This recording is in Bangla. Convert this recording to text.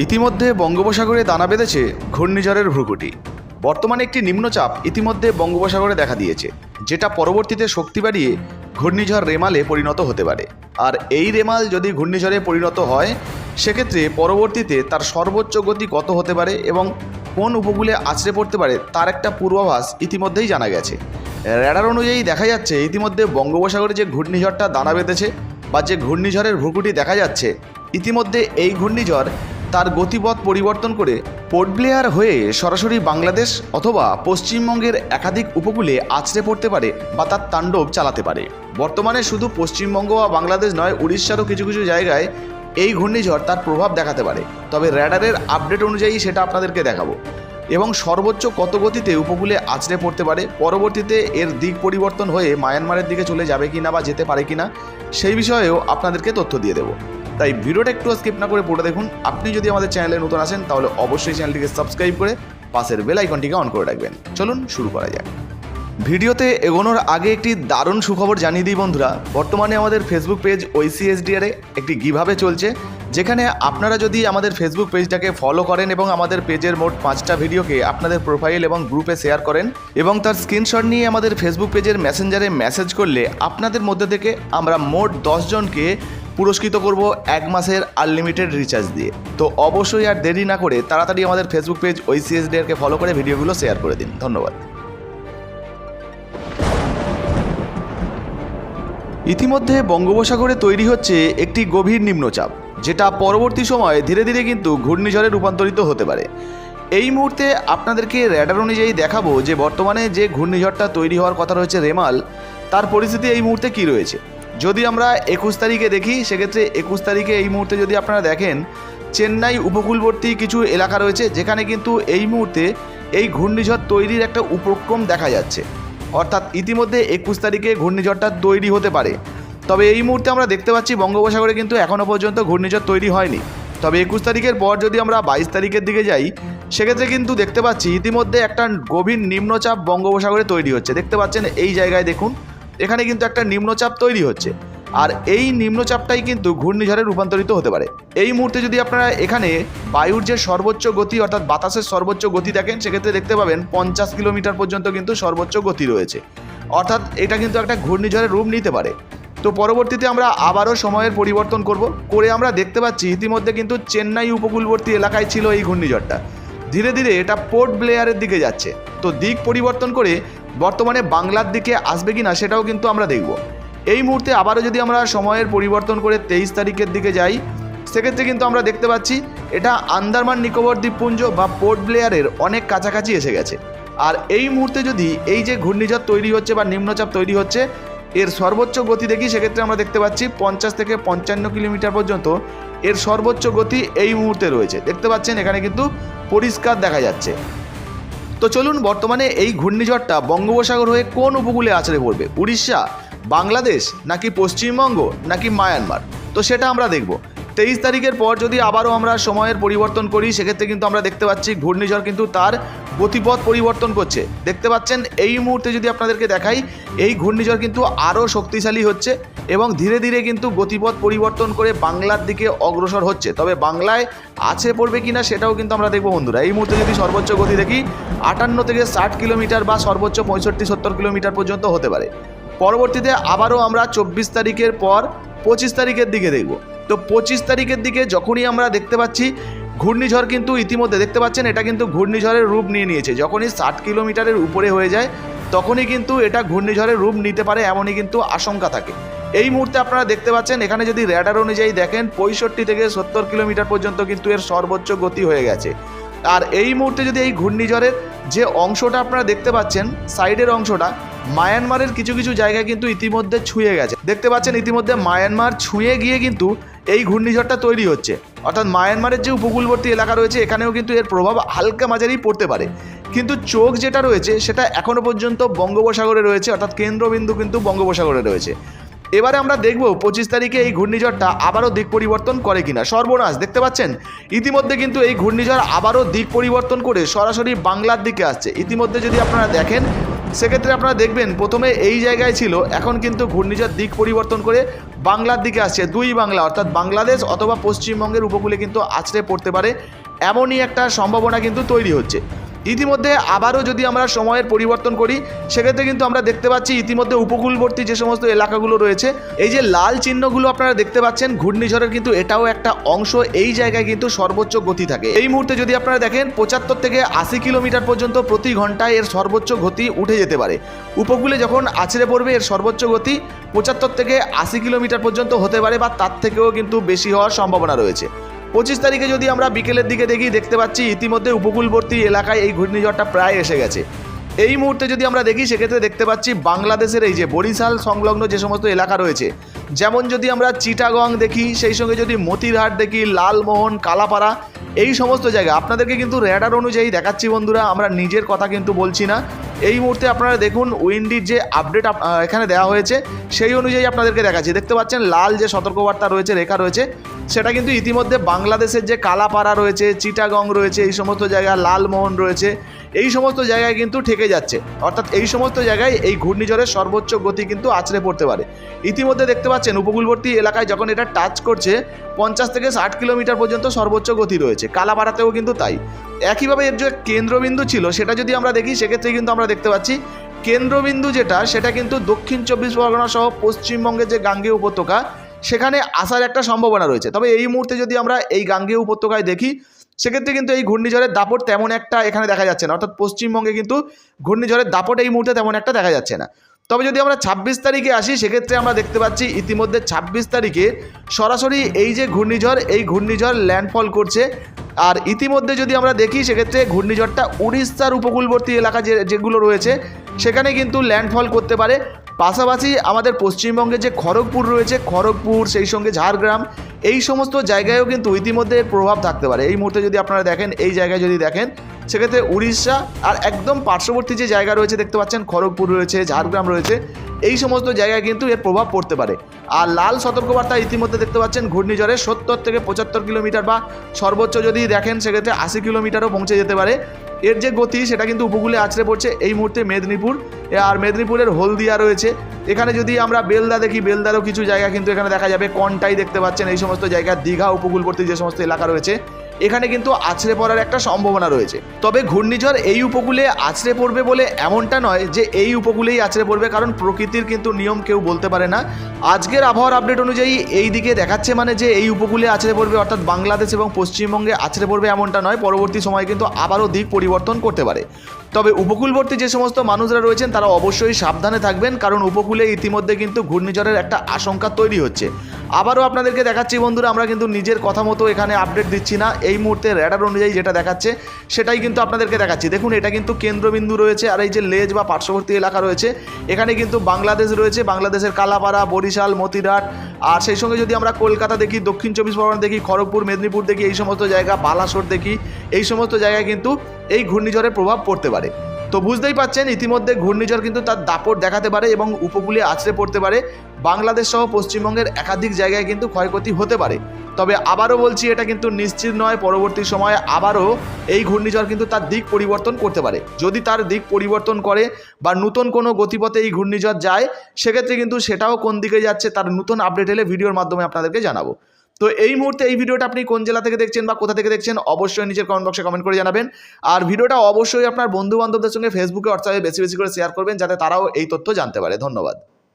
ইতিমধ্যে বঙ্গোপসাগরে দানা বেঁধেছে ঘূর্ণিঝড়ের ভ্রুকুটি। বর্তমানে একটি নিম্নচাপ ইতিমধ্যে বঙ্গোপসাগরে দেখা দিয়েছে, যেটা পরবর্তীতে শক্তি বাড়িয়ে ঘূর্ণিঝড় রেমালে পরিণত হতে পারে। আর এই রেমাল যদি ঘূর্ণিঝড়ে পরিণত হয়, সেক্ষেত্রে পরবর্তীতে তার সর্বোচ্চ গতি কত হতে পারে এবং কোন উপকূলে আছড়ে পড়তে পারে, তার একটা পূর্বাভাস ইতিমধ্যেই জানা গেছে। র্যাডার অনুযায়ী দেখা যাচ্ছে, ইতিমধ্যে বঙ্গোপসাগরে যে ঘূর্ণিঝড়টা দানা বেঁধেছে বা যে ঘূর্ণিঝড়ের ভ্রুকুটি দেখা যাচ্ছে, ইতিমধ্যে এই ঘূর্ণিঝড় তার গতিপথ পরিবর্তন করে পোর্ট ব্লেয়ার হয়ে সরাসরি বাংলাদেশ অথবা পশ্চিমবঙ্গের একাধিক উপকূলে আছড়ে পড়তে পারে বা তার তাণ্ডব চালাতে পারে। বর্তমানে শুধু পশ্চিমবঙ্গ বা বাংলাদেশ নয়, উড়িষ্যারও কিছু কিছু জায়গায় এই ঘূর্ণিঝড় তার প্রভাব দেখাতে পারে। তবে র্যাডারের আপডেট অনুযায়ী সেটা আপনাদেরকে দেখাবো। এবং সর্বোচ্চ কত গতিতে উপকূলে আছড়ে পড়তে পারে, পরবর্তীতে এর দিক পরিবর্তন হয়ে মায়ানমারের দিকে চলে যাবে কিনা বা যেতে পারে কিনা, সেই বিষয়েও আপনাদেরকে তথ্য দিয়ে দেবো। তাই ভিডিওটা একটু স্কিপ না করে পড়ে দেখুন। আপনি যদি আমাদের চ্যানেলে নতুন আসেন, তাহলে অবশ্যই চ্যানেলটিকে সাবস্ক্রাইব করে পাশের বেল আইকনটিকে অন করে রাখবেন। চলুন শুরু করা যাক। ভিডিওতে এগোনোর আগে একটি দারুণ সুখবর জানিয়ে দিই বন্ধুরা। বর্তমানে আমাদের ফেসবুক পেজ ওইসিএসডিআরে একটি গিভাবে চলছে, যেখানে আপনারা যদি আমাদের ফেসবুক পেজটাকে ফলো করেন এবং আমাদের পেজের মোট পাঁচটা ভিডিওকে আপনাদের প্রোফাইল এবং গ্রুপে শেয়ার করেন এবং তার স্ক্রিনশট নিয়ে আমাদের ফেসবুক পেজের মেসেঞ্জারে মেসেজ করলে আপনাদের মধ্যে থেকে আমরা মোট দশজনকে পুরস্কৃত করব এক মাসের আনলিমিটেড রিচার্জ দিয়ে। তো অবশ্যই আর দেরি না করে তাড়াতাড়ি আমাদের ফেসবুক পেজ ওইসিএসডিআরকে ফলো করে ভিডিওগুলো শেয়ার করে দিন। ধন্যবাদ। ইতিমধ্যে বঙ্গোপসাগরে তৈরি হচ্ছে একটি গভীর নিম্নচাপ, যেটা পরবর্তী সময়ে ধীরে ধীরে কিন্তু ঘূর্ণিঝড়ে রূপান্তরিত হতে পারে। এই মুহূর্তে আপনাদেরকে র্যাডার অনুযায়ী দেখাবো যে বর্তমানে যে ঘূর্ণিঝড়টা তৈরি হওয়ার কথা রয়েছে রেমাল, তার পরিস্থিতি এই মুহূর্তে কী রয়েছে। যদি আমরা একুশ তারিখে দেখি, সেক্ষেত্রে একুশ তারিখে এই মুহূর্তে যদি আপনারা দেখেন, চেন্নাই উপকূলবর্তী কিছু এলাকা রয়েছে যেখানে কিন্তু এই মুহূর্তে এই ঘূর্ণিঝড় তৈরির একটা উপক্রম দেখা যাচ্ছে। অর্থাৎ ইতিমধ্যে একুশ তারিখে ঘূর্ণিঝড়টা তৈরি হতে পারে। তবে এই মুহূর্তে আমরা দেখতে পাচ্ছি বঙ্গোপসাগরে কিন্তু এখনও পর্যন্ত ঘূর্ণিঝড় তৈরি হয়নি। তবে একুশ তারিখের পর যদি আমরা বাইশ তারিখের দিকে যাই, সেক্ষেত্রে কিন্তু দেখতে পাচ্ছি ইতিমধ্যে একটা গভীর নিম্নচাপ বঙ্গোপসাগরে তৈরি হচ্ছে। দেখতে পাচ্ছেন এই জায়গায় দেখুন এখানে কিন্তু একটা নিম্নচাপ তৈরি হচ্ছে। আর এই নিম্নচাপটাই কিন্তু ঘূর্ণিঝড়ে রূপান্তরিত হতে পারে। এই মুহূর্তে যদি আপনারা এখানে বায়ুর যে সর্বোচ্চ গতি, অর্থাৎ বাতাসের সর্বোচ্চ গতি দেখেন, সেক্ষেত্রে দেখতে পাবেন পঞ্চাশ কিলোমিটার পর্যন্ত কিন্তু সর্বোচ্চ গতি রয়েছে। অর্থাৎ এটা কিন্তু একটা ঘূর্ণিঝড়ের রূপ নিতে পারে। তো পরবর্তীতে আমরা আবারও সময়ের পরিবর্তন করব। করে আমরা দেখতে পাচ্ছি ইতিমধ্যে কিন্তু চেন্নাই উপকূলবর্তী এলাকায় ছিল এই ঘূর্ণিঝড়টা। ধীরে ধীরে এটা পোর্ট ব্লেয়ারের দিকে যাচ্ছে। তো দিক পরিবর্তন করে বর্তমানে বাংলার দিকে আসবে কিনা সেটাও কিন্তু আমরা দেখব। এই মুহূর্তে আবারও যদি আমরা সময়ের পরিবর্তন করে তেইশ তারিখের দিকে যাই, সেক্ষেত্রে কিন্তু আমরা দেখতে পাচ্ছি এটা আন্দারমান নিকোবর, দ্বীপপুঞ্জ বা পোর্ট ব্লেয়ারের অনেক কাছাকাছি এসে গেছে। আর এই মুহূর্তে যদি এই যে ঘূর্ণিঝড় তৈরি হচ্ছে বা নিম্নচাপ তৈরি হচ্ছে, এর সর্বোচ্চ গতি দেখি সেক্ষেত্রে আমরা দেখতে পাচ্ছি পঞ্চাশ থেকে পঞ্চান্ন কিলোমিটার পর্যন্ত এর সর্বোচ্চ গতি এই মুহূর্তে রয়েছে। দেখতে পাচ্ছেন এখানে কিন্তু পরিষ্কার দেখা যাচ্ছে। তো চলুন বর্তমানে এই ঘূর্ণিঝড়টা বঙ্গোপসাগর হয়ে কোন উপকূলে আছড়ে পড়বে? উড়িষ্যা, বাংলাদেশ, নাকি পশ্চিমবঙ্গ, নাকি মায়ানমার? তো সেটা আমরা দেখব। তেইশ তারিখের পর যদি আবারও আমরা সময়ের পরিবর্তন করি, সেক্ষেত্রে কিন্তু আমরা দেখতে পাচ্ছি ঘূর্ণিঝড় কিন্তু তার গতিপথ পরিবর্তন করছে। দেখতে পাচ্ছেন, এই মুহূর্তে যদি আপনাদেরকে দেখাই, এই ঘূর্ণিঝড় কিন্তু আরও শক্তিশালী হচ্ছে। এবং ধীরে ধীরে কিন্তু গতিপথ পরিবর্তন করে বাংলার দিকে অগ্রসর হচ্ছে। তবে বাংলায় আছে পড়বে কিনা সেটাও কিন্তু আমরা দেখব বন্ধুরা। এই মুহূর্তে যদি সর্বোচ্চ গতি দেখি, আটান্ন থেকে ষাট কিলোমিটার বা সর্বোচ্চ পঁয়ষট্টি, সত্তর কিলোমিটার পর্যন্ত হতে পারে। পরবর্তীতে আবারও আমরা চব্বিশ তারিখের পর পঁচিশ তারিখের দিকে দেখব। তো পঁচিশ তারিখের দিকে যখনই আমরা দেখতে পাচ্ছি, ঘূর্ণিঝড় কিন্তু ইতিমধ্যে দেখতে পাচ্ছেন, এটা কিন্তু ঘূর্ণিঝড়ের রূপ নিয়ে নিয়েছে। যখনই ষাট কিলোমিটারের উপরে হয়ে যায়, তখনই কিন্তু এটা ঘূর্ণিঝড়ের রূপ নিতে পারে, এমনই কিন্তু আশঙ্কা থাকে। এই মুহূর্তে আপনারা দেখতে পাচ্ছেন, এখানে যদি র্যাডার অনুযায়ী দেখেন, পঁয়ষট্টি থেকে সত্তর কিলোমিটার পর্যন্ত কিন্তু এর সর্বোচ্চ গতি হয়ে গেছে। আর এই মুহূর্তে যদি এই ঘূর্ণিঝড়ের যে অংশটা আপনারা দেখতে পাচ্ছেন, সাইডের অংশটা, মায়ানমারের কিছু কিছু জায়গায় কিন্তু ইতিমধ্যে ছুঁয়ে গেছে। দেখতে পাচ্ছেন, ইতিমধ্যে মায়ানমার ছুঁয়ে গিয়ে কিন্তু এই ঘূর্ণিঝড়টা তৈরি হচ্ছে। অর্থাৎ মায়ানমারের যে উপকূলবর্তী এলাকা রয়েছে, এখানেও কিন্তু এর প্রভাব হালকা মাঝারি পড়তে পারে। কিন্তু চোখ যেটা রয়েছে, সেটা এখনও পর্যন্ত বঙ্গোপসাগরে রয়েছে, অর্থাৎ কেন্দ্রবিন্দু কিন্তু বঙ্গোপসাগরে রয়েছে। এবারে আমরা দেখব পঁচিশ তারিখে এই ঘূর্ণিঝড়টা আবারও দিক পরিবর্তন করে কিনা। সর্বনাশ, দেখতে পাচ্ছেন? ইতিমধ্যে কিন্তু এই ঘূর্ণিঝড় আবারও দিক পরিবর্তন করে সরাসরি বাংলার দিকে আসছে। ইতিমধ্যে যদি আপনারা দেখেন, সেক্ষেত্রে আপনারা দেখবেন প্রথমে এই জায়গায় ছিল, এখন কিন্তু ঘূর্ণিঝড় দিক পরিবর্তন করে বাংলার দিকে আসছে। দুই বাংলা, অর্থাৎ বাংলাদেশ অথবা পশ্চিমবঙ্গের উপকূলে কিন্তু আছড়ে পড়তে পারে। এমনই একটা সম্ভাবনা কিন্তু তৈরি হচ্ছে। ইতিমধ্যে আবারও যদি আমরা সময়ের পরিবর্তন করি, সেক্ষেত্রে কিন্তু আমরা দেখতে পাচ্ছি ইতিমধ্যে উপকূলবর্তী যে সমস্ত এলাকাগুলো রয়েছে, এই যে লাল চিহ্নগুলো আপনারা দেখতে পাচ্ছেন, ঘূর্ণিঝড়ের কিন্তু এটাও একটা অংশ, এই জায়গায় কিন্তু সর্বোচ্চ গতি থাকে। এই মুহূর্তে যদি আপনারা দেখেন, পঁচাত্তর থেকে আশি কিলোমিটার পর্যন্ত প্রতি ঘন্টায় এর সর্বোচ্চ গতি উঠে যেতে পারে। উপকূলে যখন আছড়ে পড়বে এর সর্বোচ্চ গতি পঁচাত্তর থেকে আশি কিলোমিটার পর্যন্ত হতে পারে বা তার থেকেও কিন্তু বেশি হওয়ার সম্ভাবনা রয়েছে। পঁচিশ তারিখে যদি আমরা বিকেলের দিকে দেখি, দেখতে পাচ্ছি ইতিমধ্যে উপকূলবর্তী এলাকায় এই ঘূর্ণিঝড়টা প্রায় এসে গেছে। এই মুহূর্তে যদি আমরা দেখি, সেক্ষেত্রে দেখতে পাচ্ছি বাংলাদেশের এই যে বরিশাল সংলগ্ন যে সমস্ত এলাকা রয়েছে, যেমন যদি আমরা চিটাগং দেখি, সেই সঙ্গে যদি মতিরহাট দেখি, লালমোহন, কালাপাড়া, এই সমস্ত জায়গা, আপনাদেরকে কিন্তু র্যাডার অনুযায়ী দেখাচ্ছি বন্ধুরা, আমরা নিজের কথা কিন্তু বলছি না। এই মুহূর্তে আপনারা দেখুন উইন্ডির যে আপডেট এখানে দেওয়া হয়েছে, সেই অনুযায়ী আপনাদেরকে দেখাচ্ছি। দেখতে পাচ্ছেন, লাল যে সতর্কবার্তা রয়েছে, রেখা রয়েছে, সেটা কিন্তু ইতিমধ্যে বাংলাদেশের যে কালাপাড়া রয়েছে, চিটাগং রয়েছে, এই সমস্ত জায়গা লালমোহন রয়েছে এই সমস্ত জায়গায় কিন্তু ঠেকে যাচ্ছে। অর্থাৎ এই সমস্ত জায়গায় এই ঘূর্ণিঝড়ের সর্বোচ্চ গতি কিন্তু আছড়ে পড়তে পারে। ইতিমধ্যে দেখতে পাচ্ছেন, উপকূলবর্তী এলাকায় যখন এটা টাচ করছে, পঞ্চাশ থেকে ষাট কিলোমিটার পর্যন্ত সর্বোচ্চ গতি রয়েছে। কালাপাড়াতেও কিন্তু তাই। একইভাবে এর যে কেন্দ্রবিন্দু ছিল, সেটা যদি আমরা দেখি, সেক্ষেত্রে কিন্তু আমরা দেখতে পাচ্ছি, কেন্দ্রবিন্দু যেটা, সেটা কিন্তু দক্ষিণ চব্বিশ পরগনা সহ পশ্চিমবঙ্গের যে গাঙ্গেয় উপত্যকা, সেখানে আসার একটা সম্ভাবনা রয়েছে। তবে এই মুহূর্তে যদি আমরা এই গাঙ্গেয় উপত্যকায় দেখি সেক্ষেত্রে কিন্তু এই ঘূর্ণিঝড়ের দাপট তেমন একটা এখানে দেখা যাচ্ছে না। অর্থাৎ পশ্চিমবঙ্গে কিন্তু ঘূর্ণিঝড়ের দাপট এই মুহূর্তে তেমন একটা দেখা যাচ্ছে না। তবে যদি আমরা ছাব্বিশ তারিখে আসি, সেক্ষেত্রে আমরা দেখতে পাচ্ছি ইতিমধ্যে ছাব্বিশ তারিখে সরাসরি এই যে ঘূর্ণিঝড়, এই ঘূর্ণিঝড় ল্যান্ডফল করছে। আর ইতিমধ্যে যদি আমরা দেখি, সেক্ষেত্রে ঘূর্ণিঝড়টা উড়িষ্যার উপকূলবর্তী এলাকা যে, যেগুলো রয়েছে, সেখানে কিন্তু ল্যান্ডফল করতে পারে। পাশাপাশি আমাদের পশ্চিমবঙ্গে যে খড়গপুর রয়েছে, খড়গপুর, সেই সঙ্গে ঝাড়গ্রাম এই সমস্ত জায়গায়ও কিন্তু ইতিমধ্যে প্রভাব থাকতে পারে। এই মুহূর্তে যদি আপনারা দেখেন, এই জায়গায় যদি দেখেন সেক্ষেত্রে উড়িষ্যা আর একদম পার্শ্ববর্তী যে জায়গা রয়েছে, দেখতে পাচ্ছেন খড়গপুর রয়েছে, ঝাড়গ্রাম রয়েছে, এই সমস্ত জায়গায় কিন্তু এর প্রভাব পড়তে পারে। আর লাল সতর্কবার্তা ইতিমধ্যে দেখতে পাচ্ছেন ঘূর্ণিঝড়ে সত্তর থেকে পঁচাত্তর কিলোমিটার বা সর্বোচ্চ যদি দেখেন, সেক্ষেত্রে আশি কিলোমিটারও পৌঁছে যেতে পারে। এর যে গতি, সেটা কিন্তু উপকূলে আছড়ে পড়ছে। এই মুহূর্তে মেদিনীপুর, আর মেদিনীপুরের হলদিয়া রয়েছে। এখানে যদি আমরা বেলদা দেখি, বেলদারও কিছু জায়গা কিন্তু এখানে দেখা যাবে। কনটাই দেখতে পাচ্ছেন এই সমস্ত জায়গা, দীঘা, উপকূলবর্তী যে সমস্ত এলাকা রয়েছে এখানে কিন্তু আছড়ে পড়ার একটা সম্ভাবনা রয়েছে। তবে ঘূর্ণিঝড় এই উপকূলে আছড়ে পড়বে বলে এমনটা নয় যে এই উপকূলেই আছড়ে পড়বে, কারণ প্রকৃতির কিন্তু নিয়ম কেউ বলতে পারে না। আজকের আবহাওয়ার আপডেট অনুযায়ী এই দিকে দেখাচ্ছে মানে যে এই উপকূলে আছড়ে পড়বে, অর্থাৎ বাংলাদেশ এবং পশ্চিমবঙ্গে আছড়ে পড়বে এমনটা নয়, পরবর্তী সময়ে কিন্তু আবারও দিক পরিবর্তন করতে পারে। তবে উপকূলবর্তী যে সমস্ত মানুষরা রয়েছেন, তারা অবশ্যই সাবধানে থাকবেন, কারণ উপকূলে ইতিমধ্যে কিন্তু ঘূর্ণিঝড়ের একটা আশঙ্কা তৈরি হচ্ছে। আবারও আপনাদেরকে দেখাচ্ছি বন্ধুরা, আমরা কিন্তু নিজের কথা মতো এখানে আপডেট দিচ্ছি না এই মুহূর্তে র্যাডার অনুযায়ী যেটা দেখাচ্ছে, সেটাই কিন্তু আপনাদেরকে দেখাচ্ছি। দেখুন, এটা কিন্তু কেন্দ্রবিন্দু রয়েছে আর এই যে লেজ বা পার্শ্ববর্তী এলাকা রয়েছে, এখানে কিন্তু বাংলাদেশ রয়েছে, বাংলাদেশের কালাপাড়া, বরিশাল মতিরাট আর সেই সঙ্গে যদি আমরা কলকাতা দেখি, দক্ষিণ চব্বিশ পরগনা দেখি, খড়গপুর, মেদিনীপুর দেখি, এই সমস্ত জায়গা, বালাসোর দেখি, এই সমস্ত জায়গায় কিন্তু এই ঘূর্ণিঝড়ের প্রভাব পড়তে পারে। তো বুঝতেই পাচ্ছেন, ইতিমধ্যে ঘূর্ণিঝড় কিন্তু তার দাপট দেখাতে পারে এবং উপকূলে আছড়ে পড়তে পারে। বাংলাদেশ সহ পশ্চিমবঙ্গের একাধিক জায়গায় কিন্তু ক্ষয়ক্ষতি হতে পারে। তবে আবারও বলছি, এটা কিন্তু নিশ্চিত নয়, পরবর্তী সময়ে আবারও এই ঘূর্ণিঝড় কিন্তু তার দিক পরিবর্তন করতে পারে। যদি তার দিক পরিবর্তন করে বা নতুন কোনো গতিপথে এই ঘূর্ণিঝড় যায়, সেক্ষেত্রে কিন্তু সেটাও কোন দিকে যাচ্ছে তার নতুন আপডেট এলে ভিডিওর মাধ্যমে আপনাদেরকে জানাব। তো এই মুহূর্তে এই ভিডিওটা আপনি কোন জেলা থেকে দেখছেন বা কোথা থেকে দেখছেন, অবশ্যই নিজের কমেন্ট বক্সে কমেন্ট করে জানাবেন। আর ভিডিওটা অবশ্যই আপনার বন্ধু বান্ধবদের সঙ্গে ফেসবুকে হোয়াটসঅ্যাপে বেশি বেশি করে শেয়ার করবেন, যাতে তারাও এই তথ্য জানতে পারে। ধন্যবাদ।